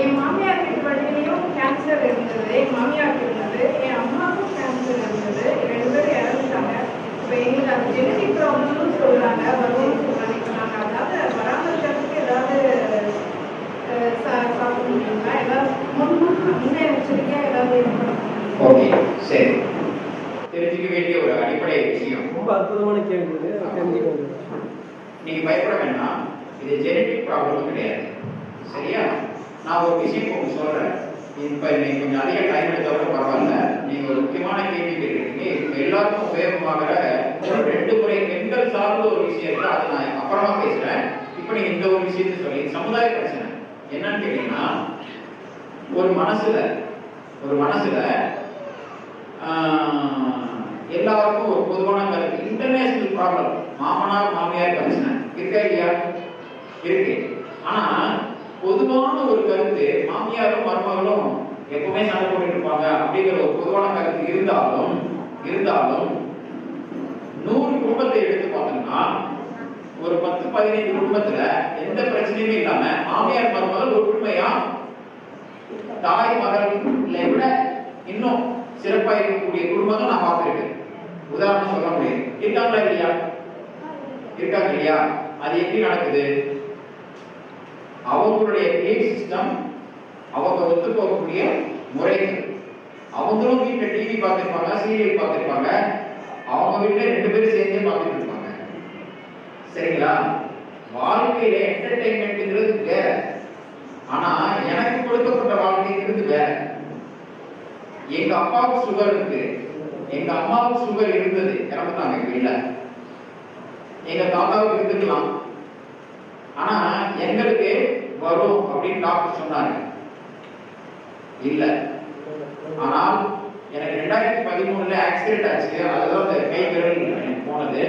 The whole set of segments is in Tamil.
என் மாமியார் வீட்டு வழியிலையும் கேன்சர் இருந்தது. என் மாமியாருக்கு இருந்தது என் அம்மாவுக்கும் கேன்சர் இருந்தது. ரெண்டு பேரும் இறந்துட்டாங்க. இப்போ எங்களுக்கு அது ஜெனடிக் ப்ராப்ளம்னு சொல்றாங்க. வரும்னு சொல்றாங்க. இப்போ நாங்கள் அதாவது வராமல் இருக்கிறதுக்கு ஏதாவது சாப்பிட முடியுங்களா? ஏதாவது முன் முன்னெச்சரிக்கையாக ஏதாவது? ஓகே சரி. தெரிஞ்சுக்க வேண்டிய ஒரு அடிப்படை விஷயம். ரொம்ப அற்புதமான கேள்வி தெரிஞ்சுக்க நீங்க பயப்பட வேண்டாம். இது ஜெனடிக் ப்ராப்ளம் கிடையாது. சரியா? நான் ஒரு விஷயம் உங்களுக்கு சொல்றேன். இப்போ இன்னைக்கு கொஞ்சம் அதிக டைம் எடுத்தா பரவாயில்ல. நீங்க ஒரு முக்கியமான கேள்வி கேட்டுருக்கீங்க. இப்போ எல்லாருக்கும் உபயோகமாகிற ஒரு ரெண்டு முறை பெண்கள் சார்ந்த ஒரு விஷயம் இருக்கு. அதை நான் அப்புறமா பேசுறேன். இப்போ நீங்கள் இந்த ஒரு விஷயத்தை சொல்லி சமுதாய பிரச்சனை. என்னன்னு கேட்டீங்கன்னா ஒரு மனசுல ஒரு மனசுல எல்லாருக்கும் ஒரு பொதுவான கருத்து. இன்டர்நேஷனல் ப்ராப்ளம் மாமனார் மாமியார் பிரச்சனை. இருக்கா இல்லையா? இருக்கு. ஆனா பொதுவான ஒரு கருத்து மாமியாரும் மருமகளும் எப்பவுமே சண்டை போட்டுட்டு இருப்பாங்க அப்படிங்கிற ஒரு பொதுவான கருத்து இருந்தாலும் இருந்தாலும் நூறு குடும்பத்தை எடுத்து பார்த்தோம்னா ஒரு பத்து பதினைந்து குடும்பத்துல எந்த பிரச்சனையுமே இல்லாம மாமியார் மருமகள் ஒற்றுமையா தாய் மகளை விட இன்னும் சிறப்பா இருக்கக்கூடிய குடும்பங்கள் நான் பார்த்துருக்கேன். உதாரணம் சொல்ல முடியும். இருக்காங்களா இல்லையா? இருக்காங்க இல்லையா? அது எப்படி நடக்குது? அவங்களுடைய கேட் சிஸ்டம் அவங்க ஒத்து போகக்கூடிய முறைகள். அவங்களும் வீட்டில் டிவி பார்த்துருப்பாங்க சீரியல் பார்த்துருப்பாங்க. அவங்க வீட்டில் ரெண்டு பேரும் சேர்ந்தே பார்த்துட்டு இருப்பாங்க. சரிங்களா? வாழ்க்கையில என்டர்டைன்மெண்ட்ங்கிறது வேற. ஆனா எனக்கு கொடுக்கப்பட்ட வாழ்க்கைங்கிறது வேற. எங்க அப்பாவுக்கு சுகர் இருக்கு. எங்க அம்மாவுக்கு சுகர் இருந்தது. இறந்துட்டாங்க எங்க வீட்டுல எங்க தாத்தாவுக்கு இருந்துக்கலாம். ஆனா எங்களுக்கு வரும் அப்படின்னு டாக்டர் சொன்னாங்க இல்ல. ஆனால் எனக்கு ரெண்டாயிரத்தி பதிமூணுல ஆக்சிடென்ட் ஆச்சு. அதுதான் அந்த கை விரல் எனக்கு போனது.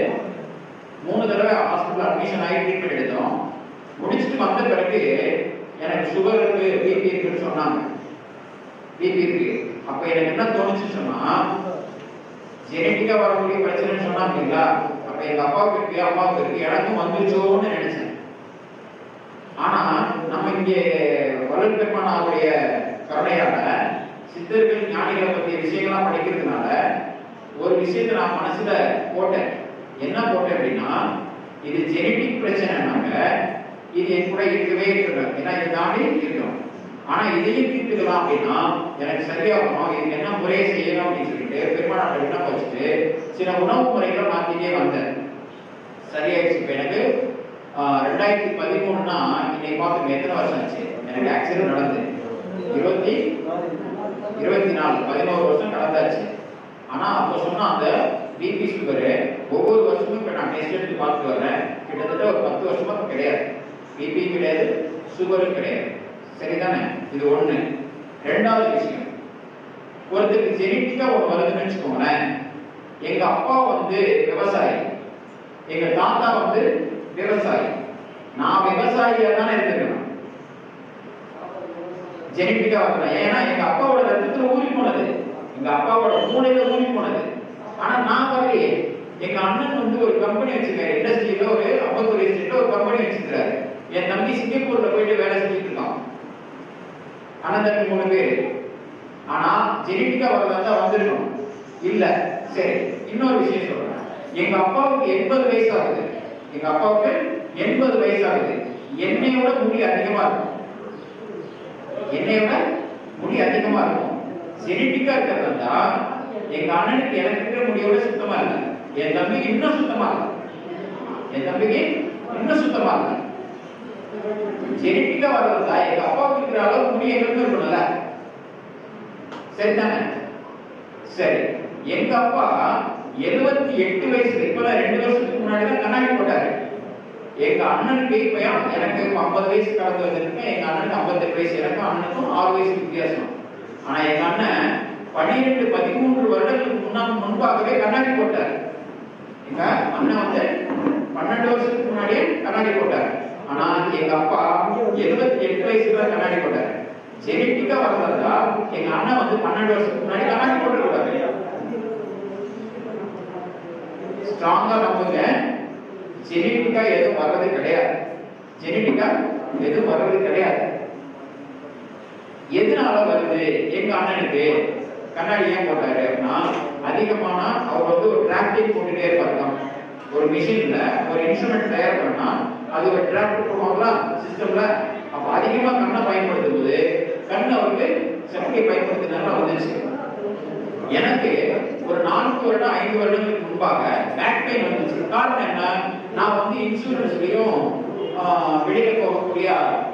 மூணு தடவை ஹாஸ்பிட்டல் அட்மிஷன் ஆகி ட்ரீட்மெண்ட் எடுத்தோம். முடிச்சுட்டு வந்த பிறகு எனக்கு சுகர் இருக்கு பிபி இருக்குன்னு சொன்னாங்க. பிபி இருக்கு. அப்ப எனக்கு என்ன தோணுச்சுன்னு சொன்னா ஜெனட்டிக்கா வரக்கூடிய பிரச்சனைன்னு சொன்னாங்க இல்லைங்களா? அப்ப எங்க அப்பாவுக்கு இருக்கு அம்மாவுக்கு இருக்கு எனக்கும் வந்துச்சோன்னு நினைச்சேன். ஆனால் நம்ம இங்கே வளர் பெருமானாவுடைய கருணையால சித்தர்கள் ஞானிகளை பற்றிய விஷயங்கள்லாம் படிக்கிறதுனால ஒரு விஷயத்தை நான் மனசுல போட்டேன். என்ன போட்டேன் அப்படின்னா இது ஜெனட்டிக் பிரச்சனைனாங்க இது என் கூட இருக்கவே இருக்கிறாங்க ஏன்னா இது தாண்டி இருக்கணும். ஆனா இதையும் தீர்த்துக்கலாம் அப்படின்னா எனக்கு சரியாகணும் இதுக்கு என்ன முறையை செய்யணும் அப்படின்னு சொல்லிட்டு பெருமானாட்ட விண்ணப்பம் வச்சுட்டு சில உணவு முறைகளை மாத்திட்டே வந்தேன். சரியாயிடுச்சு. இப்போ எனக்கு ரெண்டாயிரத்தி பதிமூணுனா இன்னைக்கு பார்த்து எத்தனை வருஷம் ஆச்சு? எனக்கு ஆக்சிடென்ட் நடந்து. இருபத்தி இருபத்தி நாலு பதினோரு வருஷம் நடந்தாச்சு ஆனா அப்போ சொன்ன அந்த பிபி சுகரு ஒவ்வொரு வருஷமும் இப்போ நான் டெஸ்ட் எடுத்து பார்த்து வர்றேன். கிட்டத்தட்ட ஒரு பத்து வருஷமா கிடையாது. பிபி கிடையாது சுகரும் கிடையாது. சரிதானே? இது ஒண்ணு. ரெண்டாவது விஷயம். ஒருத்தருக்கு ஜெனட்டிக்கா ஒரு வருதுன்னு வச்சுக்கோங்களேன். எங்க அப்பா வந்து விவசாயி. எங்க தாத்தா வந்து விவசாயி. நான் விவசாயியா தானே இருந்திருக்கணும் ஜெனட்டிக்கா வரலாம் ஏன்னா எங்க அப்பாவோட ரத்தத்துல ஊறி போனது. எங்க அப்பாவோட மூளையில ஊறி போனது. ஆனா நான் வரலையே. எங்க அண்ணன் வந்து ஒரு கம்பெனி வச்சிருக்காரு. இண்டஸ்ட்ரியில ஒரு அம்பத்தூர் எஸ்டேட்ல ஒரு கம்பெனி வச்சிருக்காரு என் தம்பி சிங்கப்பூர்ல போயிட்டு வேலை செஞ்சுட்டு இருக்கான். அண்ணன் தம்பி மூணு பேர். ஆனா ஜெனட்டிக்கா வரலாம் தான் வந்திருக்கணும். இல்ல சரி இன்னொரு விஷயம் சொல்றேன். எங்க அப்பாவுக்கு எண்பது வயசு ஆகுது. எங்க அப்பாவுக்கு எண்பது வயசு ஆகுது என்னையோட முடி அதிகமா இருக்கும். என்னையோட முடி அதிகமா இருக்கும். ஜெனட்டிக்கா இருக்கிறதா எங்க அண்ணனுக்கு எனக்கு இருக்கிற முடியோட சுத்தமா இருக்கு என் தம்பிக்கு இன்னும் சுத்தமா இருக்கு என் தம்பிக்கு இன்னும் சுத்தமா இருக்கு ஜெனட்டிக்கா வர்றதா எங்க அப்பாவுக்கு இருக்கிற அளவு முடி எங்களுக்கு இருக்கணும்ல. சரிதானே? சரி. எங்க அப்பா எழுபத்தி எட்டு வயசு இப்ப ரெண்டு வருஷத்துக்கு முன்னாடி தான் கண்ணாடி போட்டாரு. எங்க அண்ணனுக்கு இப்ப எனக்கு இப்போ ஐம்பது வயசு கடந்து வந்திருக்கு எங்க அண்ணனுக்கு ஐம்பத்தெட்டு வயசு எனக்கும் அண்ணனுக்கும் ஆறு வயசு வித்தியாசம். ஆனா எங்க அண்ணன் பன்னிரெண்டு பதிமூன்று வருடங்களுக்கு முன்னா முன்பாகவே கண்ணாடி போட்டார். எங்க அண்ணன் வந்து பன்னெண்டு வருஷத்துக்கு முன்னாடியே கண்ணாடி போட்டார். ஆனா எங்க அப்பா எழுபத்தி எட்டு வயசுல கண்ணாடி போட்டார். ஜெனட்டிக்கா வளர்ந்ததா எங்க அண்ணன் வந்து பன்னெண்டு வருஷத்துக்கு முன்னாடி கண்ணாடி போட்டுருக்காரு ஸ்ட்ராங்கா நம்புங்க. ஜெனட்டிக்கா எதுவும் வர்றது கிடையாது. ஜெனட்டிக்கா எதுவும் வர்றது கிடையாது. எதனால வருது? எங்க அண்ணனுக்கு. கண்ணாடி ஏன் போட்டாரு அப்படின்னா அதிகமானா அவர் வந்து ஒரு டிராக்டிங் போட்டுட்டே இருப்பாரு ஒரு மிஷின்ல ஒரு இன்ஸ்ட்ருமெண்ட் தயார் பண்ணா அது ஒரு டிராக்டர் போடுவாங்களா? சிஸ்டம்ல அப்ப அதிகமா கண்ணை பயன்படுத்தும் போது கண் அவருக்கு சக்தியை பயன்படுத்தினாலும் வந்துச்சு எனக்கு ஒரு நான்கு வருடம் ஐந்து வருடங்களுக்கு முன்பாக பேக் பெயின் வந்துச்சு. காரணம் என்ன? நான் வந்து இன்சூரன்ஸ்லயும் வெளியில போகக்கூடிய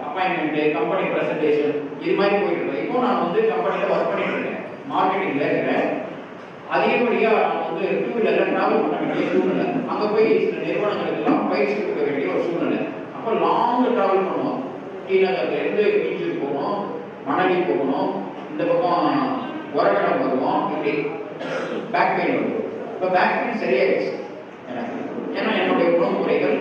அப்பாயின்மெண்ட் கம்பெனி பிரசன்டேஷன் இது மாதிரி போயிட்டு இருக்கேன் இப்போ நான் வந்து கம்பெனியில் ஒர்க் பண்ணிட்டு இருக்கேன். மார்க்கெட்டிங்ல இருக்கிறேன். அதிகப்படியா நான் வந்து டூ வீலர்ல டிராவல் பண்ண வேண்டிய சூழ்நிலை. அங்க போய் சில நிறுவனங்களுக்கு எல்லாம் பயிற்சி கொடுக்க வேண்டிய ஒரு சூழ்நிலை. அப்போ லாங் டிராவல் பண்ணுவோம். டி நகர்ல இருந்து பீச்சுக்கு போகணும் மணலி போகணும். இந்த பக்கம் உரக்கடம் வருவோம். இப்படி பேக் பெயின் வரும் இப்போ பேக் பெயின் சரியாயிடுச்சு. எனக்கு. ஏன்னா என்னுடைய உணவு முறைகள்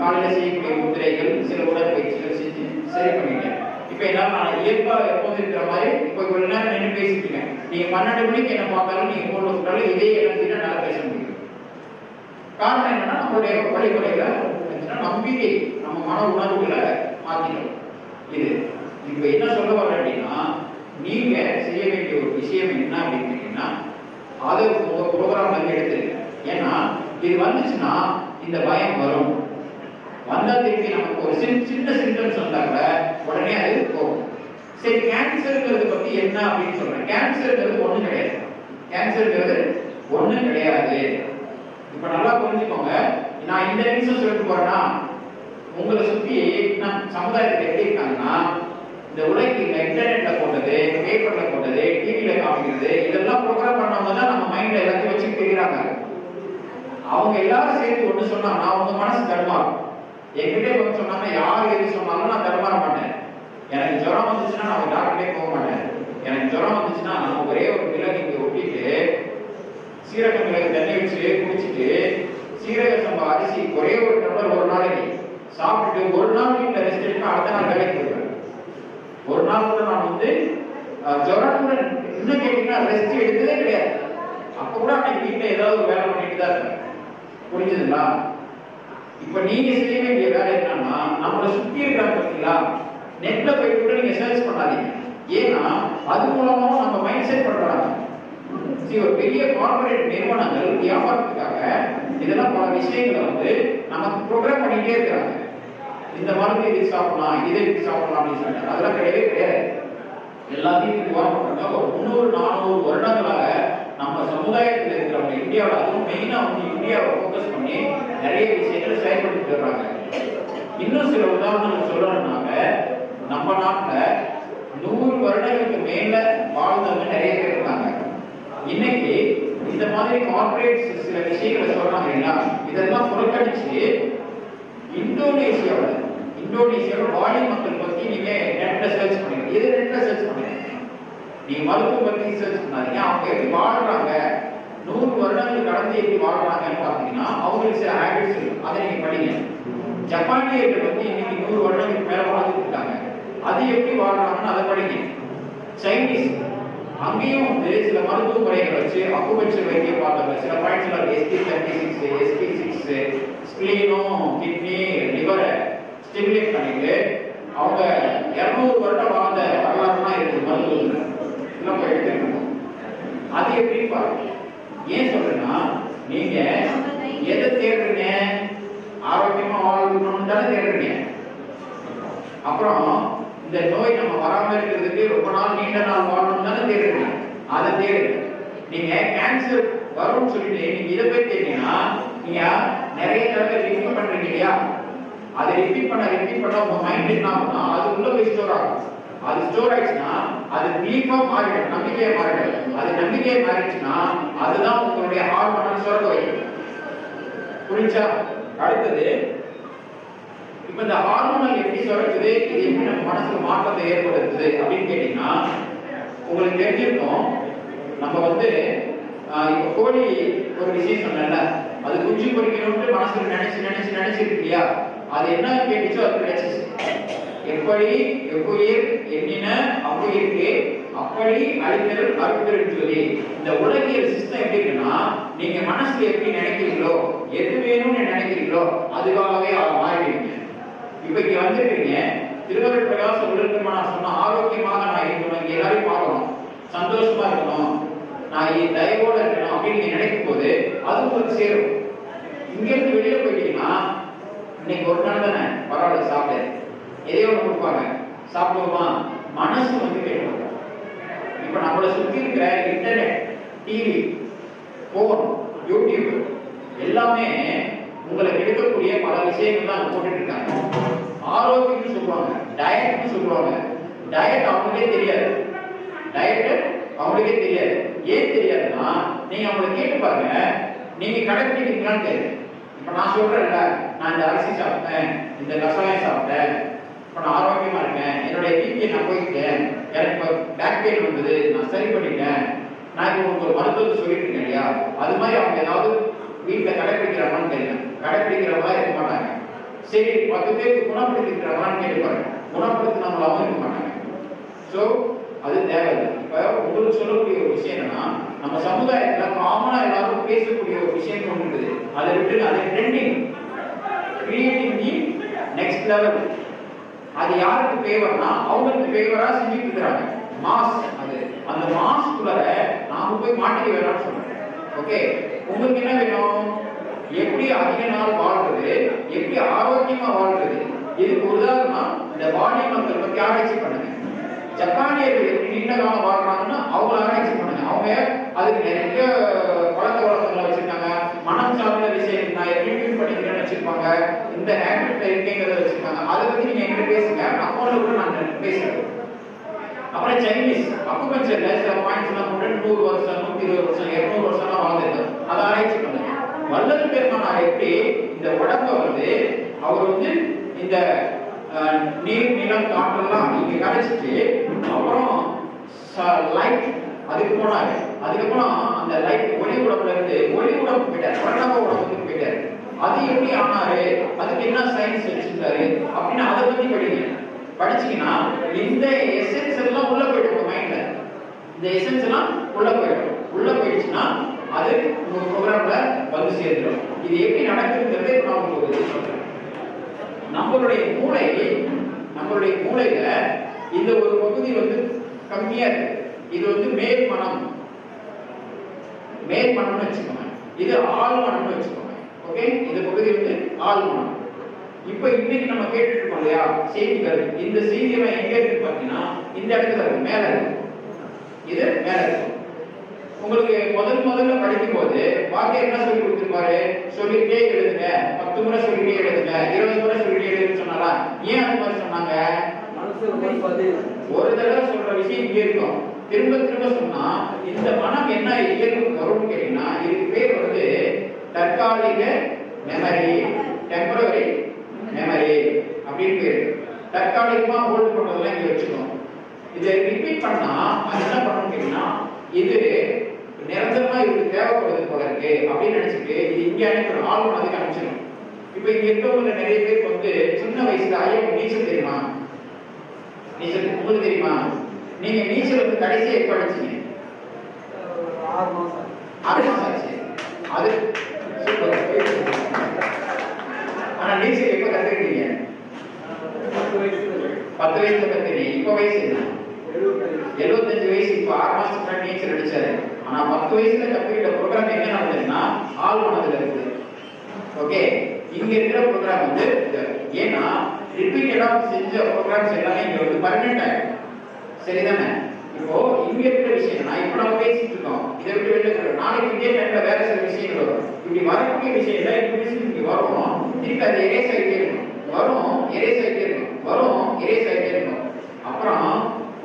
காலையில் செய்யக்கூடிய முத்திரைகள் சில உடற்பயிற்சிகள் செஞ்சு சரி பண்ணிட்டேன். இப்போ என்னால் நான் இயல்பாக எப்போது இருக்கிற மாதிரி இப்போ இவ்வளோ நேரம் நின்று பேசிட்டீங்க நீங்கள் பன்னெண்டு மணிக்கு என்ன பார்த்தாலும் நீங்கள் போட்டு விட்டாலும் இதே இடத்துல நல்லா பேச முடியும். காரணம் என்னன்னா நம்மளுடைய வழிமுறைகளை நம்பிக்கை நம்ம மன உணர்வுகளை மாற்றிக்கணும் இது இப்போ என்ன சொல்ல வர அப்படின்னா நீங்கள் செய்ய வேண்டிய ஒரு விஷயம் என்ன அப்படின்னு கேட்டீங்கன்னா அது உங்க ப்ரோக்ராம் வந்து எடுத்துருங்க ஏன்னா இது வந்துச்சுன்னா இந்த பயம் வரும். வந்தா திருப்பி நமக்கு ஒரு சின்ன சின்ன சிம்டம்ஸ் வந்தா கூட உடனே அது போகும். சரி கேன்சர்ங்கிறது பத்தி என்ன அப்படின்னு சொல்றேன். கேன்சருங்கிறது ஒண்ணும் கிடையாது. கேன்சர்ங்கிறது ஒண்ணும் கிடையாது. இப்ப நல்லா புரிஞ்சுக்கோங்க. நான் இந்த நிமிஷம் சொல்லிட்டு போறேன்னா உங்களை சுத்தி நான் சமுதாயத்துல எப்படி இருக்காங்கன்னா இந்த உலகில் இன்டர்நெட்ல போட்டது பேப்பர்ல போட்டது டிவில காமிக்கிறது இதெல்லாம் ப்ரோக்ராம் பண்ணவங்க தான் நம்ம மைண்ட்ல எல்லாத்தையும் வச்சு தெரியுறாங்க அவங்க எல்லாரும் சேர்த்து ஒண்ணு சொன்னா நான் உங்க மனசு தடுமாறும். என்கிட்ட வந்து சொன்னாங்க யார் எது சொன்னாலும் நான் தடுமாற மாட்டேன். எனக்கு ஜுரம் வந்துச்சுன்னா நான் டாக்டரே போக மாட்டேன். எனக்கு ஜுரம் வந்துச்சுன்னா நான் ஒரே ஒரு விலகி இங்கே ஒட்டிட்டு சீரக மிளகு தண்ணி வச்சு குடிச்சிட்டு சீரக சம்பா அரிசி ஒரே ஒரு டம்ளர் ஒரு நாளைக்கு சாப்பிட்டுட்டு ஒரு நாள் வீட்டில் ரெஸ்ட் எடுக்க அடுத்த நாள் கிடைக்கும் ஒரு நாள் கூட நான் வந்து அஹ், இன்னும் கேட்டீங்கன்னா ரெஸ்ட் எடுத்ததே கிடையாது. அப்ப கூட அன்னைக்கு வீட்டில் ஏதாவது ஒரு வேலை பண்ணிட்டு தான் இருக்கேன் புரிஞ்சுதுங்களா? இப்ப நீங்க செய்ய வேண்டிய வேலை என்னன்னா நம்மளை சுத்தி இருக்கிறாங்க பார்த்தீங்களா நெட்ல போய் கூட நீங்க சர்ச் பண்ணாதீங்க. ஏன்னா அது மூலமாவும் நம்ம மைண்ட் செட் பண்றாங்க. சரி ஒரு பெரிய கார்ப்பரேட் நிறுவனங்கள் வியாபாரத்துக்காக இதெல்லாம் பல விஷயங்களை வந்து நமக்கு ப்ரோக்ராம் பண்ணிட்டே இருக்கிறாங்க. இந்த மருந்து இது சாப்பிடலாம்? இதை இது சாப்பிடலாம் அப்படின்னு சொன்னாங்க அதெல்லாம் கிடையவே கிடையாது. எல்லாத்தையும் இதுவாக பண்றாங்க. ஒரு முந்நூறு நானூறு வருடங்களாக நம்ம சமுதாயத்தில் இருக்கிறவங்க இந்தியாவில் அதுவும் மெயினாக வந்து இந்தியாவை ஃபோக்கஸ் பண்ணி நிறைய விஷயங்களை செயல்பட்டு வர்றாங்க இன்னும் சில உதாரணங்கள் சொல்லணும்னாங்க நம்ம நாட்டில் நூறு வருடங்களுக்கு மேல வாழ்ந்தவங்க நிறைய பேர் இருக்காங்க. இன்னைக்கு இந்த மாதிரி கார்ப்பரேட் சில விஷயங்களை சொல்றாங்க இல்லையா இதெல்லாம் புறக்கணிச்சு இந்தோனேஷியாவில் இந்தோனேசியாவில் வாலி மக்கள் பத்தி நீங்க நெட்ல சர்ச் பண்ணுங்க. எது நெட்ல சர்ச் பண்ணுங்க? நீங்கள் மருத்துவம் பத்தி சர்ச் பண்ணாதீங்க. அவங்க எப்படி வாழ்றாங்க? நூறு வருடங்கள் கடந்து எப்படி வாழ்றாங்கன்னு பார்த்தீங்கன்னா அவங்களுக்கு சில ஹேபிட்ஸ் இருக்கும். அதை நீங்க படிங்க. ஜப்பானியர்கள் வந்து இன்னைக்கு நூறு வருடங்களுக்கு மேல வாழ்ந்துட்டு இருக்காங்க. அது எப்படி வாழ்றாங்கன்னு அதை படிங்க. சைனீஸ் அங்கேயும் வந்து சில மருத்துவ முறைகள் வச்சு அக்குபஞ்சர் வைத்தியம் பார்த்தாங்க சில பாயிண்ட்ஸ்ல SP thirty six SP six ஸ்பிளீனும் kidney லிவரை ஸ்டிமுலேட் பண்ணிட்டு அவங்க இரநூறு வருடம் வாழ்ந்த வரலாறுலாம் இருக்கு மருந்து இதெல்லாம் எடுத்துக்கணும். அது எப்படி பாருங்க. ஏன் சொல்றேன்னா நீங்க எதை தேடுறீங்க? ஆரோக்கியமா வாழணும்னு தானே தேடுறீங்க. அப்புறம் இந்த நோய் நம்ம வராம இருக்கிறதுக்கு ரொம்ப நாள் நீண்ட நாள் வாழணும் தானே தேடுறீங்க. அதை தேடுங்க. நீங்க கேன்சர் வரும்னு சொல்லிட்டு நீங்க இதை போய் தேடினா நீங்க நிறைய தடவை ரிப்பீட் பண்றீங்க இல்லையா? அதை ரிப்பீட் பண்ண ரிப்பீட் பண்ண உங்க மைண்ட் என்ன ஆகும்னா அது உள்ள போய் ஸ்டோர் ஆகும். அது ஸ்டோர் ஆயிடுச்சுன்னா அது பிலீஃபா மாறிடும் நம்பிக்கையை மாறிடும். அது நம்பிக்கையை மாறிடுச்சுன்னா அதுதான் உங்களுடைய ஹார்மோனல் சுரக்க வைக்கும். புரிஞ்சா? அடுத்தது இப்ப இந்த ஹார்மோனல் எப்படி சுரக்குது இது எப்படி நம்ம மனசுல மாற்றத்தை ஏற்படுத்துது அப்படின்னு கேட்டீங்கன்னா உங்களுக்கு தெரிஞ்சிருக்கும். நம்ம வந்து ஆஹ், இப்ப கோழி ஒரு விஷயம் சொன்னேன்ல அது குஞ்சு பொறிக்கணும்னு மனசுல நினைச்சு நினைச்சு நினைச்சிருக்கு இல்லையா அது என்ன கேட்டுச்சோ அது கிடைச்சிச்சு. எப்படி எவ்வுயிர் எண்ணின அவ்வுயிருக்கு அப்படி அழித்தல் அறுத்தல் ஜோதி இந்த உலகியல் சிஸ்டம் எப்படி இருக்குன்னா நீங்க மனசுல எப்படி நினைக்கிறீங்களோ எது வேணும்னு நினைக்கிறீங்களோ அதுவாகவே மாறிடுவீங்க. இப்ப இங்க வந்துருக்கீங்க திருவள்ளுவர் பிரகாச உடற்பெருமானார் சொன்ன ஆரோக்கியமாக நான் இருக்கணும். இங்க எல்லாரையும் பார்க்கணும். சந்தோஷமா இருக்கணும். நான் தயவோட இருக்கணும் அப்படின்னு நீங்க நினைக்கும் போது அது உங்களுக்கு சேரும். இங்க இருந்து வெளியே போயிட்டீங்கன்னா இன்னைக்கு ஒரு நாள் தானே பரவாயில்ல சாப்பிடு. எதையோ ஒன்று கொடுப்பாங்க. சாப்பிடுவோமா? மனசு வந்து கேட்டு இப்போ நம்மளை சுற்றி இருக்கிற இன்டர்நெட் டிவி ஃபோன் யூடியூப் எல்லாமே உங்களை கெடுக்கக்கூடிய பல விஷயங்கள் தான் போட்டுட்டு இருக்காங்க. ஆரோக்கியம்னு சொல்லுவாங்க டயட்னு சொல்லுவாங்க. டயட் அவங்களுக்கே தெரியாது. டயட்டு அவங்களுக்கே தெரியாது. ஏன் தெரியாதுன்னா நீங்க அவங்களை கேட்டு பாருங்க. நீங்க கடைபிடிக்கிறீங்களான்னு தெரியும் இப்ப நான் சொல்றேன்ல நான் இந்த அரிசி சாப்பிட்டேன் இந்த கஷாயம் சாப்பிட்டேன். இப்போ நான் ஆரோக்கியமா இருக்கேன். என்னுடைய பிபியை நான் போயிட்டேன். எனக்கு இப்போ பேக் பெயின் வந்தது. நான் சரி பண்ணிட்டேன். நான் இப்போ உங்களுக்கு ஒரு மருத்துவத்தை சொல்லிட்டு இருக்கேன் இல்லையா? அது மாதிரி அவங்க ஏதாவது வீட்டில் கடைபிடிக்கிறாங்கன்னு தெரியும் கடைபிடிக்கிறவங்களா இருக்க மாட்டாங்க. சரி பத்து பேருக்கு குணப்படுத்திக்கிறாங்களான்னு கேட்டுப்பாங்க குணப்படுத்தினவங்களாவும் இருக்க மாட்டாங்க. ஸோ அது தேவையில்லை. இப்போ உங்களுக்கு சொல்லக்கூடிய ஒரு விஷயம் என்னன்னா நம்ம சமுதாயத்தில் காமனாக எல்லாரும் பேசக்கூடிய ஒரு விஷயம் ஒன்று இருக்குது. அதை விட்டு அது trending creating the next level அது யாருக்கு ஃபேவர்னா அவங்களுக்கு ஃபேவரா செஞ்சுட்டு இருக்கிறாங்க மாஸ் அது அந்த மாஸ்க்குள்ளார நாம போய் மாட்டிக்க வேணாம்னு சொல்றேன் ஓகே உங்களுக்கு என்ன வேணும்? எப்படி அதிக நாள் வாழ்றது எப்படி ஆரோக்கியமா வாழ்றது? இதுக்கு ஒரு உதாரணம் இந்த பாடி மக்கள் பத்தி ஆராய்ச்சி பண்ணுங்க. ஜப்பானியர்கள் எப்படி நீண்ட காலம் வாழ்றாங்கன்னா அவங்கள ஆராய்ச்சி பண்ணுங்க. அவங்க அதுக்கு நிறைய பழக்க வழக்கங்களை வச்சிருக்காங்க. மனம் சார்ந்த விஷயம் நான் ரிவ்யூ பண்ணிக்கிறேன்னு வச்சிருப்பாங்க. இந்த ஹேபிட்ல இருக்கேங்கிறத வச்சிருக்காங்க. அதை பத்தி நீங்க என்கிட்ட பேசுங்க. நான் கூட நான் பேசுறேன். அப்புறம் சைனீஸ் அக்குபஞ்சர்ல சில பாயிண்ட்ஸ் எல்லாம் போட்டு நூறு வருஷம் நூத்தி இருபது வருஷம் எட்நூறு வருஷம் வாழ்ந்துருக்காங்க அதை ஆராய்ச்சி பண்ணுங்க. வல்லல் பெருமானார் எப்படி இந்த உடம்ப வந்து அவர் வந்து இந்த நீர் நிலம் காற்றெல்லாம் இங்க கரைச்சிட்டு அப்புறம் லைட் அதுக்கு போனாரு. அதுக்கப்புறம் அந்த லைட் ஒளி உடம்புல இருந்து ஒளி உடம்பு போயிட்டாரு. பிரணவ உடம்புக்கு போயிட்டாரு. அது எப்படி ஆனாரு? அதுக்கு என்ன சயின்ஸ் வச்சிருந்தாரு? அப்படின்னு அதை பத்தி படிங்க. படிச்சீங்கன்னா இந்த எசன்ஸ் எல்லாம் உள்ள போயிடும் மைண்ட்ல இந்த எசன்ஸ் எல்லாம் உள்ள போயிடும். உள்ள போயிடுச்சுன்னா அது உங்க ப்ரோக்ராம்ல வந்து சேர்ந்துடும் இது எப்படி நடக்குதுங்கிறதே நான் உங்களுக்கு சொல்றேன். நம்மளுடைய மூளை நம்மளுடைய மூளையில இந்த ஒரு பகுதி வந்து கம்மியா இருக்கு. இது வந்து மேல் மனம். மேல் மனம்னு வச்சுக்கோங்க. இது ஆள் மனம்னு வச்சுக்கோங்க. ஓகே இந்த பகுதி வந்து ஆள் மனம் இப்போ இன்னைக்கு நம்ம கேட்டுட்டு இருக்கோம் இல்லையா? செய்திகள். இந்த செய்தியெல்லாம் எங்க இருக்கு பாத்தீங்கன்னா இந்த இடத்துல இருக்கு. மேல இருக்கு. இது மேல இருக்கு. உங்களுக்கு முதல் முதல்ல படிக்கும் போது வாத்தியார் என்ன சொல்லி கொடுத்திருப்பாரு? சொல்லிட்டே எழுதுங்க. பத்து முறை சொல்லிட்டே எழுதுங்க. இருபது முறை சொல்லிட்டே எழுதுன்னு சொன்னாரா? ஏன் அந்த மாதிரி சொன்னாங்க? ஒரு தடவை சொல்ற விஷயம் இங்க இருக்கும். திரும்ப திரும்ப சொன்னா இந்த மனம் என்ன இயல்பு வரும்னு கேட்டீங்கன்னா இதுக்கு பேர் வந்து தற்காலிக மெமரி டெம்பரரி மெமரி அப்படின்னு பேரு. தற்காலிகமா ஹோல்ட் பண்றதெல்லாம் இங்க வச்சுக்கணும் இதை ரிப்பீட் பண்ணா அது என்ன பண்ணணும் கேட்டீங்கன்னா இது நிரந்தரமா இதுக்கு தேவைப்படுது போல இருக்கு அப்படின்னு நினைச்சிட்டு இது இங்க அனுப்பிடும் ஆள் மனதுக்கு அனுப்பிச்சிடும் இப்ப இங்க இருக்கவங்க நிறைய பேருக்கு வந்து சின்ன வயசுல ஐயா நீச்சல் தெரியுமா? நீச்சல் உங்களுக்கு தெரியுமா? நீங்க நீச்சல் வந்து கடைசியா எப்ப அடிச்சீங்க ஆறு மாசம் ஆறு மாசம் ஆச்சு. அது சூப்பர் ஆனா நீச்சல் எப்ப கத்துக்கிட்டீங்க பத்து வயசுல பத்து வயசுல கத்துக்கிட்டீங்க இப்ப வயசு என்ன? எழுபத்தஞ்சு வயசு. இப்ப ஆறு மாசத்துக்கு நீச்சல் அடிச்சாரு. ஆனா பத்து வயசுல கத்துக்கிட்ட ப்ரோக்ராம் என்ன நடந்ததுன்னா ஆள் மனதுல இருக்குது ஓகே இங்க இருக்கிற ப்ரோக்ராம் வந்து ஏன்னா ரிப்பீட்டடா செஞ்ச ப்ரோக்ராம்ஸ் எல்லாமே இங்க வந்து பர்மனெண்ட் ஆயிடும். சரிதானே? இப்போ இங்க இருக்கிற விஷயம் நான் இப்ப நம்ம பேசிட்டு இருக்கோம். இதை விட்டு வெளில போயிடும் நாளைக்கு இதே டைம்ல வேற சில விஷயங்கள் வரும். இப்படி வரக்கூடிய விஷயம் எல்லாம் இன்ஃபர்மேஷன் இப்படி வரும் திருப்பி அது எரேஸ் ஆகிட்டே இருக்கும் வரும் எரேஸ் ஆகிட்டே இருக்கும் வரும் எரேஸ் ஆகிட்டே இருக்கும் அப்புறம்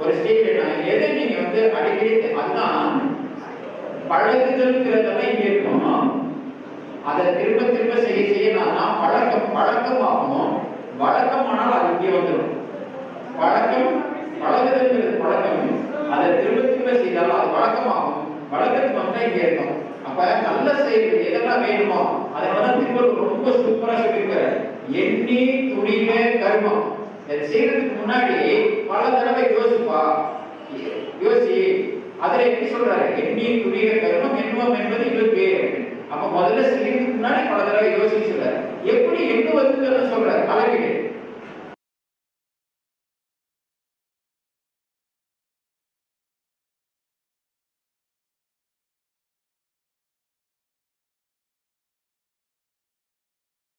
ஒரு ஸ்டேஜ்ல நான் எதை நீங்க வந்து அடிக்கடி அதுதான் பழகுதல்ங்கிறதெல்லாம் இங்க இருக்கும் அதை திரும்ப திரும்ப செய்ய செய்ய நான் பழக்கம் பழக்கமாகணும். வழக்கமானால் அது இங்கே வந்துடும். பழக்கம் பழகுதல்ங்கிறது பழக்கம். அதை திரும்ப திரும்ப செய்தாலும் அது வழக்கமாகும். வழக்கத்துக்கு வந்தா இங்கே இருக்கும் அப்ப நல்ல செயல்கள் எதெல்லாம் வேணுமோ அதனாலதான் திருவள்ளுவர் ரொம்ப சூப்பரா சொல்லியிருக்காரு எண்ணி துணிக கர்மம். செய்யறதுக்கு முன்னாடி பல தடவை யோசிப்பா. யோசி அதுல எப்படி சொல்றாரு? எண்ணி துணிக கர்மம் எண்ணுவம் என்பது இவர் பேர் அப்ப முதல்ல செய்யறதுக்கு முன்னாடி பல தடவை யோசிச்சு சொல்றாரு. எப்படி எண்ணுவதுங்கிறத சொல்றாரு. அளவீடு.